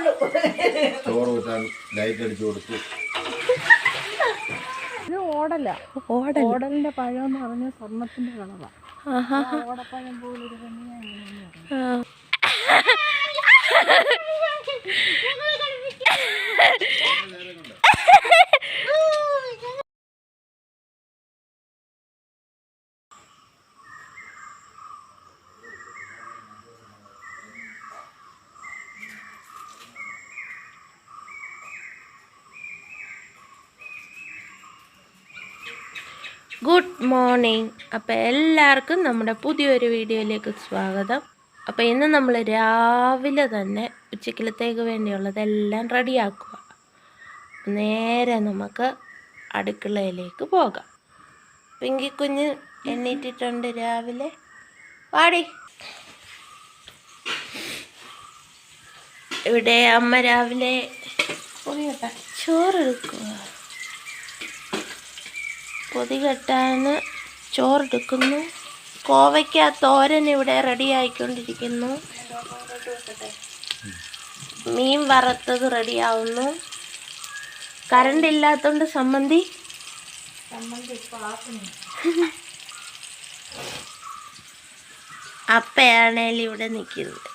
ഉള്ളൂ ചോറ് കൂട്ടാൻ ലൈറ്റ് അടിച്ചു കൊടുത്തു. ഇത് ഓടല. ഓടൽ. ഓടലിന്റെ പഴം എന്ന് പറഞ്ഞ സ്വർണത്തിന്റെ കളറാ. ആഹാ. ഓടപ്പഴം പോലെ ഒരു ആ. ഗുഡ് മോർണിംഗ് അപ്പോൾ എല്ലാവർക്കും നമ്മുടെ പുതിയൊരു വീഡിയോയിലേക്ക് സ്വാഗതം. അപ്പോൾ ഇന്ന് നമ്മൾ രാവിലെ തന്നെ ഉച്ചക്കലത്തേക്ക് വേണ്ടിയുള്ളതെല്ലാം റെഡിയാക്കുക. നേരെ നമുക്ക് അടുക്കളയിലേക്ക് പോകാം. പിങ്കി കുഞ്ഞ് എണ്ണീറ്റിട്ടുണ്ട് രാവിലെ. വാടി. ഇവിടെ അമ്മ രാവിലെ ചോറെടുക്കുക പൊതി കെട്ടാന് ചോറെടുക്കുന്നു. കോവയ്ക്ക തോരൻ ഇവിടെ റെഡി ആയിക്കൊണ്ടിരിക്കുന്നു. മീൻ വറുത്തത് റെഡിയാവുന്നു കറണ്ട് ഇല്ലാത്തോണ്ട് സമ്മന്തി? അപ്പയാണേലും ഇവിടെ നിൽക്കുന്നത്.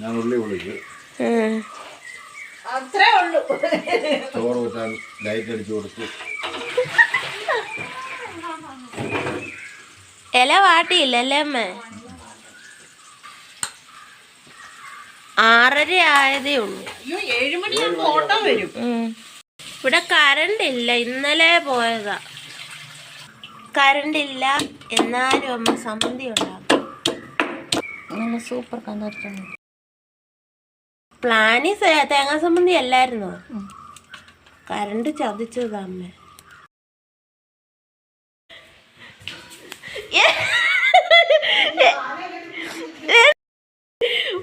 ഞാൻ ഉള്ളി വിളിക്കും അത്രേ ഉള്ളൂ ചോറ് കൂട്ടാൻ ലൈറ്റ് അടിച്ചു കൊടുത്തു. ഇല വാട്ടിയില്ലല്ലേ അമ്മ? ആറര ആയതേ ഉള്ളൂ. ഇവിടെ കറണ്ട് ഇല്ല. ഇന്നലെ പോയതാ. കറണ്ട് ഇല്ല. എന്നാലും അമ്മ സമ്മതി ഉണ്ടാക്കും. സൂപ്പർ കന്നിട്ടുണ്ട് പ്ലാനി തേങ്ങാ സംബന്ധി അല്ലായിരുന്നോ? കറണ്ട് ചതിച്ചതാ അമ്മ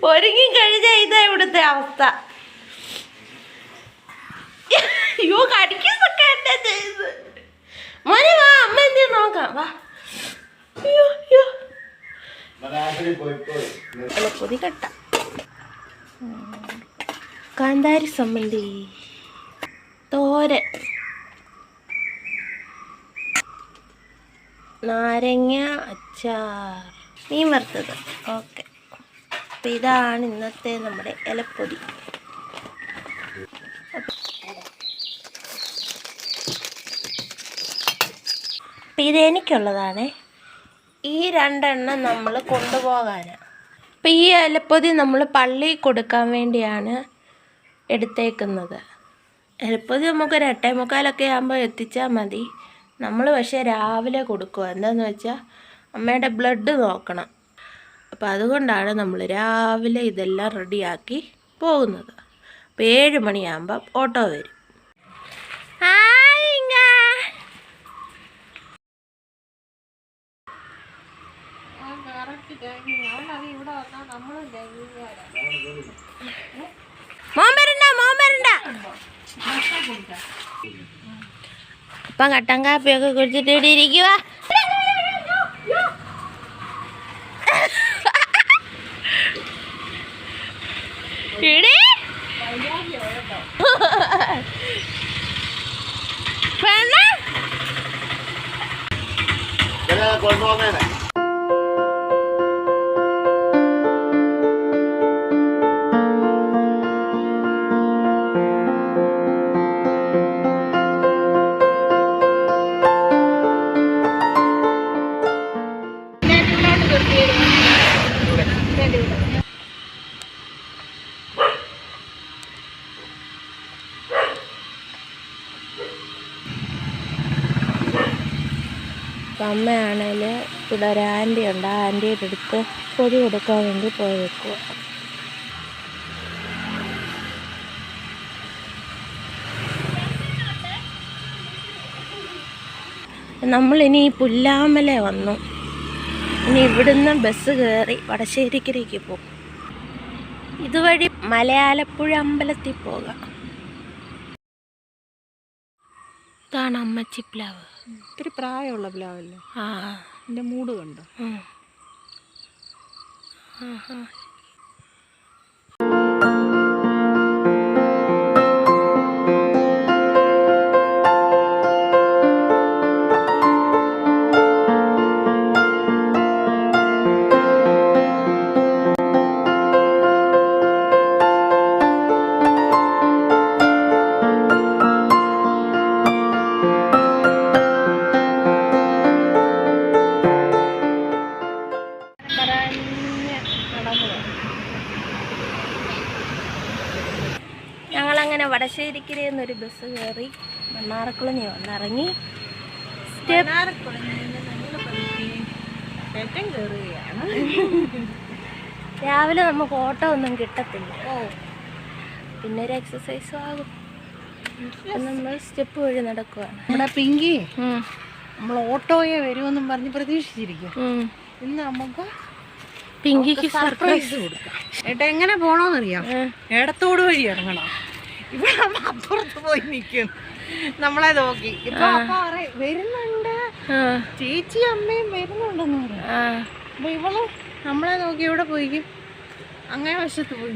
ഒരുങ്ങി കഴിഞ്ഞ ഇതാ ഇവിടുത്തെ അവസ്ഥ. അയ്യോ കടിക്കുന്നൊക്കെ എന്താ ചെയ്ത് മോനെ വാ അമ്മ എന്ത് നോക്കാം. വാ. അയ്യോ അയ്യോ. പൊതി കെട്ട. കാന്താരി സമ്മന്തി തോരൻ. നാരങ്ങ അച്ചാർ. മീൻ വറുത്തത്. ഓക്കെ. അപ്പം ഇതാണ് ഇന്നത്തെ നമ്മുടെ ഇലപ്പൊതി അപ്പം ഇത് എനിക്കുള്ളതാണേ. ഈ രണ്ടെണ്ണം നമ്മൾ കൊണ്ടുപോകാനാണ്. അപ്പം ഈ ഇലപ്പൊതി നമ്മൾ പള്ളിയിൽ കൊടുക്കാൻ വേണ്ടിയാണ് എടുത്തേക്കുന്നത്. ഇലപ്പൊതി നമുക്കൊരു എട്ടേ മുക്കാലൊക്കെ ആകുമ്പോൾ എത്തിച്ചാൽ മതി. നമ്മൾ പക്ഷേ രാവിലെ കൊടുക്കുക എന്താണെന്ന് വെച്ചാൽ അമ്മയുടെ ബ്ലഡ് നോക്കണം. അപ്പോൾ അതുകൊണ്ടാണ് നമ്മൾ രാവിലെ ഇതെല്ലാം റെഡിയാക്കി പോകുന്നത്. അപ്പോൾ ഏഴ് മണിയാകുമ്പം ഓട്ടോ വരും. ഇവിടെ വന്നാൽ നമ്മളും വരണ്ട മോൻ വരണ്ട അപ്പം കട്ടൻ കാപ്പിയൊക്കെ കുടിച്ചിട്ട് ഇവിടെ ഇരിക്കുക ഇടി വേണ്ട അമ്മയാണെങ്കിൽ ഇവിടെ ഒരു ആന്റി ഉണ്ട്. ആ ആന്റിയുടെ അടുത്ത് പൊതി കൊടുക്കാൻ വേണ്ടി പോയി വെക്കുക നമ്മളിനി പുല്ലാമല വന്നു. ഇനി ഇവിടുന്ന് ബസ് കയറി വടശ്ശേരിക്കരയ്ക്ക് പോകും ഇതുവഴി മലയാലപ്പുഴ അമ്പലത്തിൽ പോകാം. ഇതാണ് അമ്മച്ചിപ്ലാവ്. ഇത്തിരി പ്രായമുള്ള പ്ലാവല്ലേ? ആ. എന്റെ മൂട് കണ്ടോ? ബസ് കയറി മണ്ണാറക്കുളഞ്ഞ് വന്നിറങ്ങി. രാവിലെ നമുക്ക് ഓട്ടോ ഒന്നും കിട്ടത്തില്ല. പിന്നെ ഒരു എക്സസൈസും ആകും. നമ്മൾ സ്റ്റെപ്പ് വഴി നടക്കുവാണ്. നമ്മുടെ പിങ്കി നമ്മൾ ഓട്ടോയെ വരുമെന്നും പറഞ്ഞ് പ്രതീക്ഷിച്ചിരിക്കും. ഇന്ന് നമുക്ക് പിങ്കിക്ക് സർപ്രൈസ് സർപ്രൈസ് കൊടുക്കാം. ഏട്ടാ എങ്ങനെ പോണോന്നറിയാം? ഇടത്തോട് വഴി ഇറങ്ങണം. ഇവിടെ അപ്പുറത്ത് പോയി നിൽക്കും നമ്മളെ നോക്കി. ഇപ്പൊ അപ്പ പറയും, വരുന്നുണ്ട്. ചേച്ചി അമ്മയും വരുന്നുണ്ടെന്ന് പറയും. അപ്പൊ ഇവൾ നമ്മളെ നോക്കി ഇവിടെ പോയിക്കും. അങ്ങനെ വശത്ത് പോയി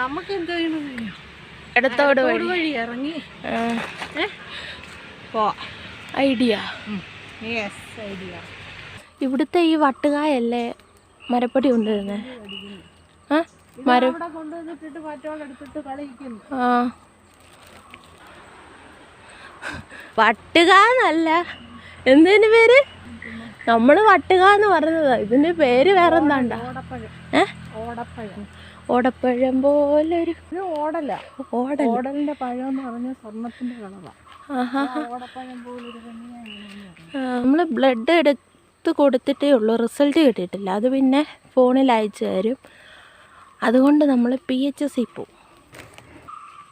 നമുക്ക് എന്ത് ഇടത്തോട് വഴി. ഇറങ്ങി. പോ. ഐഡിയ. Yes idea. ഇവിടുത്തെ ഈ വട്ടുകായല്ലേ മരപ്പൊടി കൊണ്ടുവരുന്നേ? ആ? മരം കൊണ്ടുവന്നിട്ടിട്ട് കളിക്കുന്നു ആ. എന്തിന് പേര്? നമ്മൾ വട്ടുക എന്ന് പറഞ്ഞതാ. ഇതിന്റെ പേര് വേറെ എന്താണ്ട ഓടപ്പഴം. പോലെ ഇത് ഓടല. ഓടൽ ഓടലിന്റെ പഴം എന്ന് പറഞ്ഞ സ്വർണത്തിന്റെ കളറാ. ആഹാ. ഓടപ്പഴം പോലൊരു നമ്മൾ ബ്ലഡ് എടുത്ത് കൊടുത്തിട്ടേ ഉള്ളൂ. റിസൾട്ട് കിട്ടിയിട്ടില്ല. അത് പിന്നെ ഫോണിൽ അയച്ചു തരും. അതുകൊണ്ട് നമ്മൾ പി എച്ച് എസ് പോവും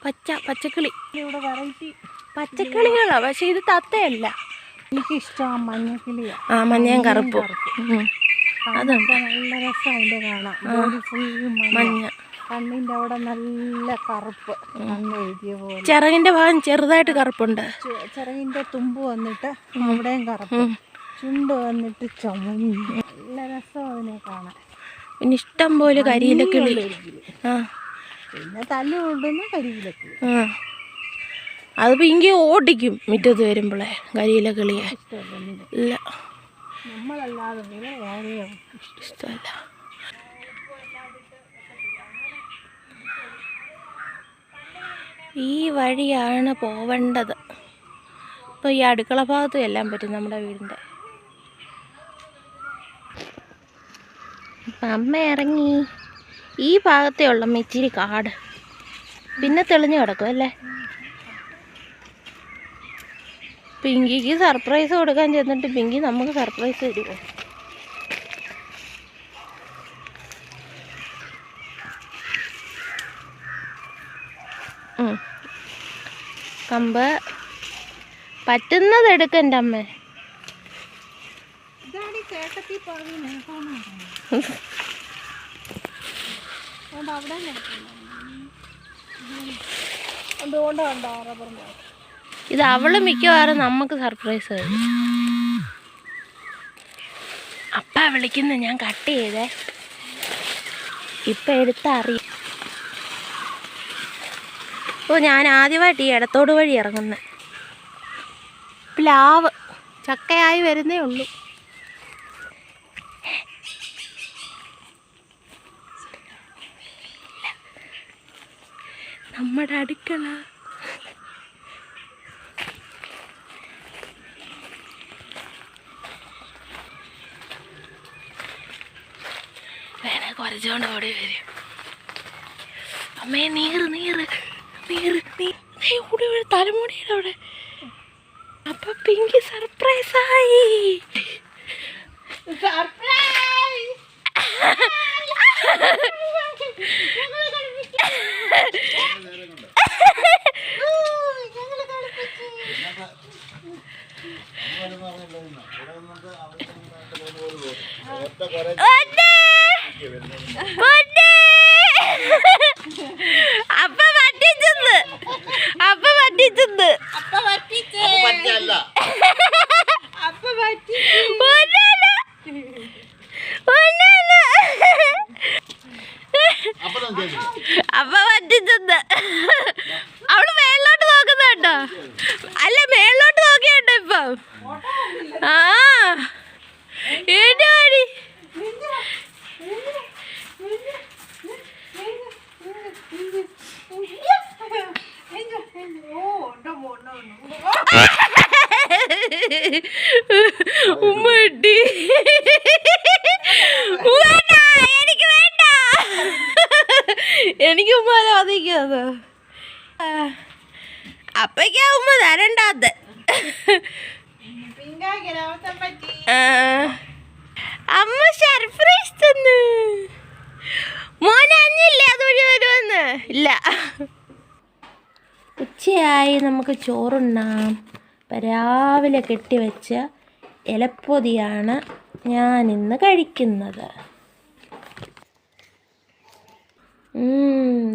പച്ച പച്ചക്കിളി. ഇവിടെ വെറൈറ്റി പച്ചക്കിളികളാ പക്ഷെ ഇത് തത്തയല്ല. എനിക്ക് ഇഷ്ടം മഞ്ഞക്കിളിയാ. ആ മഞ്ഞയും കറുപ്പും. ഉം. നല്ല രസം അതിന്റെ കാണാം ഫുൾ മഞ്ഞ. കണ്ണിന്റെ അവിടെ നല്ല കറുപ്പ്. എഴുതിയ പോലെ. ചിറകിന്റെ ഭാഗം ചെറുതായിട്ട് കറുപ്പുണ്ട്. ചെ- ചിറകിന്റെ തുമ്പ് വന്നിട്ട് അവിടെയും കറുപ്പ്. ചുണ്ട് വന്നിട്ട് ചുമ നല്ല രസം അതിനെ കാണാൻ. പിന്നെ ഇഷ്ടം പോലെ കരിയിലക്കിളി ആ. പിന്നെ തല്ലു കൊണ്ടുവന്ന് കരിയിലൊക്കെ. ആ. ഇങ്ങി ഓടിക്കും മുറ്റത്ത് വരുമ്പോളേ കരിയില കിളിയെ ഇല്ല. ഇഷ്ടമല്ല. ഈ വഴിയാണ് പോവേണ്ടത്. ഇപ്പോൾ ഈ അടുക്കള ഭാഗത്തും എല്ലാം പറ്റും നമ്മുടെ വീടിന്റെ ഇപ്പം അമ്മ ഇറങ്ങി ഈ ഭാഗത്തേ ഉള്ള ഇച്ചിരി കാട്. പിന്നെ തെളിഞ്ഞു കിടക്കും അല്ലേ? പിങ്കിക്ക് സർപ്രൈസ് കൊടുക്കാൻ ചെന്നിട്ട് പിങ്കി നമുക്ക് സർപ്രൈസ് തരുമോ. കമ്പ് പറ്റുന്നത് എടുക്കന്റെ അമ്മ. കേട്ടത്തി അവിടെ ഇത് അവൾ മിക്കവാറും നമുക്ക് സർപ്രൈസ് അപ്പ വിളിക്കുന്ന ഞാൻ കട്ട് ചെയ്തേ. ഇപ്പം എടുത്ത അറിയാം ഓ ഞാൻ ആദ്യമായിട്ട് ഈ ഇടത്തോട് വഴി ഇറങ്ങുന്നത് പ്ലാവ് ചക്കയായി വരുന്നേ ഉള്ളൂ. നമ്മുടെ അടുക്കള. വേണേ ഓടി വരും. അമ്മേ നീറ് നീറ് നീറ് നീ ഓടി വരും തലമുടിയുടെ അപ്പൊ പിങ്കി സർപ്രൈസ് ആയി. അപ്പ no. ഉച്ചയായി നമുക്ക് ചോറുണ്ണാം. രാവിലെ കെട്ടിവെച്ച ഇലപ്പൊതിയാണ് ഞാൻ ഇന്ന് കഴിക്കുന്നത്.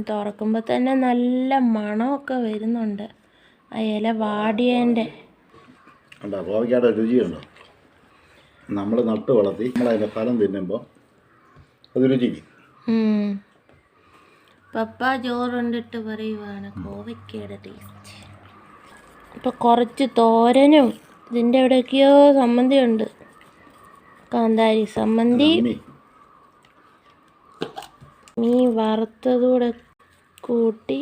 തുറക്കുമ്പോൾ തന്നെ നല്ല മണമൊക്കെ വരുന്നുണ്ട്. ആ ഇല വാടിയതിന്റെ രുചിയുണ്ടോ? നമ്മൾ നട്ട് വളർത്തി നമ്മളതിന്റെ ഫലം തിന്നുമ്പോൾ അത് രുചിക്കും. പപ്പ ചോറുണ്ടിട്ട് പറയുവാണ് കോവയ്ക്കയുടെ ടേസ്റ്റ് ഇപ്പൊ കുറച്ച് തോരനും ഇതിന്റെ എവിടെയൊക്കെയോ സമ്മന്തിയുണ്ട് കാന്താരി സമ്മന്തി നീ മീൻ. വറുത്തതൂടെ കൂട്ടി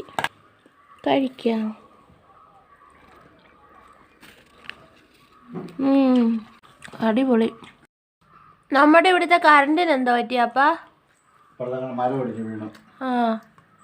കഴിക്കാം. അടിപൊളി. നമ്മുടെ ഇവിടുത്തെ കറണ്ടിന് എന്താ പറ്റിയപ്പാ? ആ.